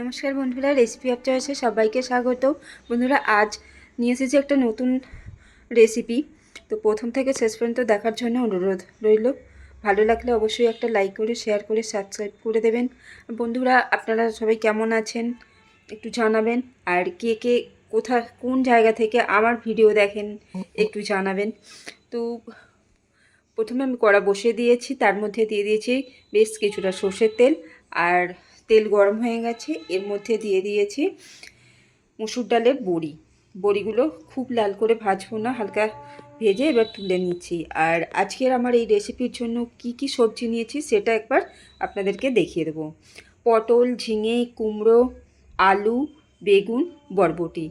নমস্কার বন্ধুরা recipe of চয়েসে সবাইকে স্বাগত বন্ধুরা, আজ নিয়ে এসেছি একটা নতুন রেসিপি তো প্রথম থেকে শেষ পর্যন্ত দেখার জন্য অনুরোধ রইল। ভালো লাগলে অবশ্যই একটা লাইক করে শেয়ার করে সাবস্ক্রাইব করে দেবেন। বন্ধুরা, আপনারা সবাই কেমন আছেন? একটু জানাবেন। আর কে কে কোথা, কোন জায়গা থেকে আমার ভিডিও দেখেন, একটু জানাবেন। তো প্রথমে আমি কড়া বসিয়ে দিয়েছি। তার মধ্যে দিয়ে দিয়েছি বেশ কিছুটা সর্ষের তেল। আর তেল গরম হয়ে গেছে, এর মধ্যে দিয়ে দিয়েছি মুসুর ডালের বড়ি। বড়িগুলো খুব লাল করে ভাজবো না, হালকা ভেজে এবার তুলে নিচ্ছি। আর আজকের আমার এই রেসিপির জন্য কি কি সবজি নিয়েছি সেটা একবার আপনাদেরকে দেখিয়ে দেবো। পটল, ঝিঙে, কুমড়ো, আলু, বেগুন, বরবটি।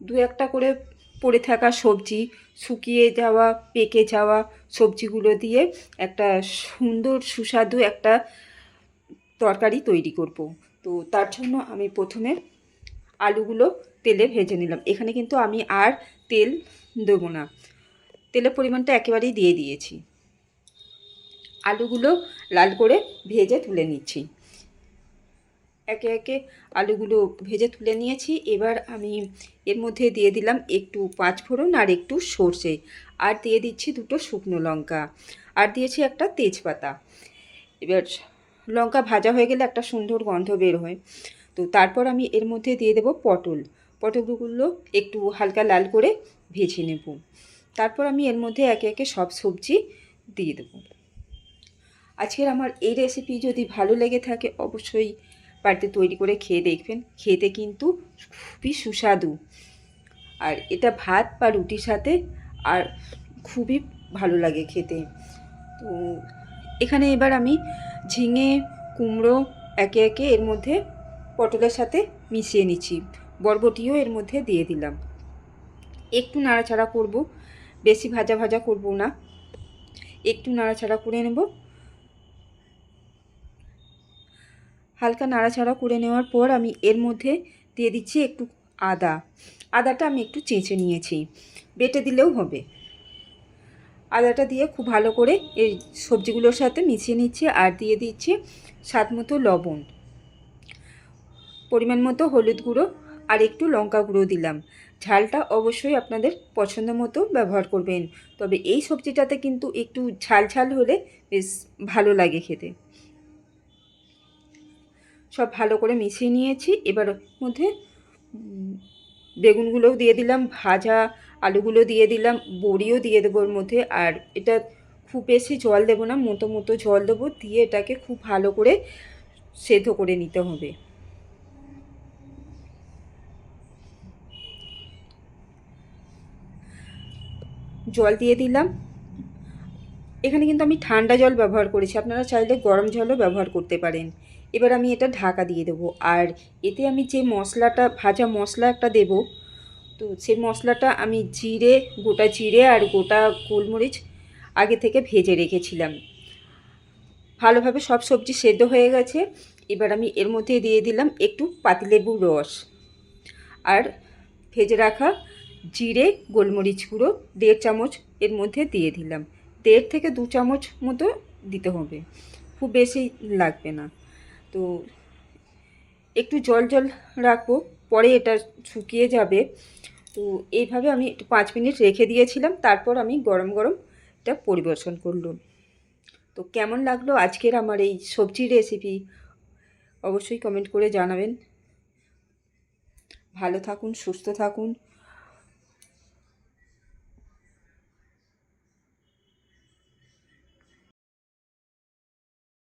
দু একটা করে পড়ে থাকা সবজি, শুকিয়ে যাওয়া, পেকে যাওয়া সবজিগুলো দিয়ে একটা সুন্দর সুস্বাদু একটা তরকারি তৈরি করব। তো তার জন্য আমি প্রথমে আলুগুলো তেলে ভেজে নিলাম। এখানে কিন্তু আমি আর তেল দেবো না। তেলের পরিমাণটা একেবারেই দিয়ে দিয়েছি। আলুগুলো লাল করে ভেজে তুলে নিচ্ছি। একে একে আলুগুলো ভেজে তুলে নিয়েছি। এবার আমি এর মধ্যে দিয়ে দিলাম একটু পাঁচফোড়ন আর একটু সর্ষে। আর দিয়ে দিচ্ছি দুটো শুকনো লঙ্কা। আর দিয়েছি একটা তেজপাতা। এবার লঙ্কা ভাজা হয়ে গেলে একটা সুন্দর গন্ধ বের হয়। তো তারপর আমি এর মধ্যে দিয়ে দেবো পটল। পটলগুলো একটু হালকা লাল করে ভেজে নেব। তারপর আমি এর মধ্যে একে একে সব সবজি দিয়ে দেবো। আজকের আমার এই রেসিপি যদি ভালো লেগে থাকে, অবশ্যই বাড়িতে তৈরি করে খেয়ে দেখবেন। খেতে কিন্তু খুবই সুস্বাদু। আর এটা ভাত বা রুটির সাথে আর খুবই ভালো লাগে খেতে। তো এখানে এবার আমি ঝিঙে, কুমড়ো একে একে এর মধ্যে পটলের সাথে মিশিয়ে নিচ্ছি। বরবটিও এর মধ্যে দিয়ে দিলাম। একটু নাড়াচাড়া করব, বেশি ভাজা ভাজা করব না। একটু নাড়াচাড়া করে নেব। হালকা নাড়াচাড়া করে নেওয়ার পর আমি এর মধ্যে দিয়ে দিচ্ছি একটু আদা। আদাটা আমি একটু চেঁচে নিয়েছি। বেটে দিলেও হবে। আদাটা দিয়ে খুব ভালো করে এই সবজিগুলোর সাথে মিশিয়ে নিচ্ছি আর দিয়ে দিচ্ছি স্বাদ মতো লবণ। পরিমাণ মতো হলুদ গুঁড়ো আর একটু লঙ্কা গুঁড়ো দিলাম। ঝালটা অবশ্যই আপনাদের পছন্দ মতো ব্যবহার করবেন। তবে এই সবজিটাতে কিন্তু একটু ঝাল ঝাল হলে বেশ ভালো লাগে খেতে। সব ভালো করে মিশিয়ে নিয়েছি। এবার মধ্যে বেগুনগুলোও দিয়ে দিলাম, ভাজা আলুগুলো দিয়ে দিলাম, বড়িও দিয়ে দেবো ওর মধ্যে। আর এটা খুব বেশি জল দেবো না মতো মতো জল দেবো, দিয়ে এটাকে খুব ভালো করে সেদ্ধ করে নিতে হবে। জল দিয়ে দিলাম। এখানে কিন্তু আমি ঠান্ডা জল ব্যবহার করেছি, আপনারা চাইলে গরম জলও ব্যবহার করতে পারেন। এবার আমি এটা ঢাকা দিয়ে দেবো। আর এতে আমি যে মশলাটা, ভাজা মশলা একটা দেব, তো সেই মশলাটা আমি জিরে, গোটা জিরে আর গোটা গোলমরিচ আগে থেকে ভেজে রেখেছিলাম। ভালোভাবে সব সবজি সেদ্ধ হয়ে গেছে। এবার আমি এর মধ্যে দিয়ে দিলাম একটু পাতিলেবুর রস। আর ভেজে রাখা জিরে, গোলমরিচ গুঁড়ো দেড় চামচ এর মধ্যে দিয়ে দিলাম। দেড় থেকে দু চামচ মতো দিতে হবে। খুব বেশি লাগবে না। তো একটু জল জল রাখব, পরে এটা শুকিয়ে যাবে। তো এইভাবে আমি একটু পাঁচ মিনিট রেখে দিয়েছিলাম, তারপর আমি গরম গরম এটা পরিবেশন করলাম। তো কেমন লাগল আজকের আমার এই সবজির রেসিপি অবশ্যই কমেন্ট করে জানাবেন। ভালো থাকুন, সুস্থ থাকুন।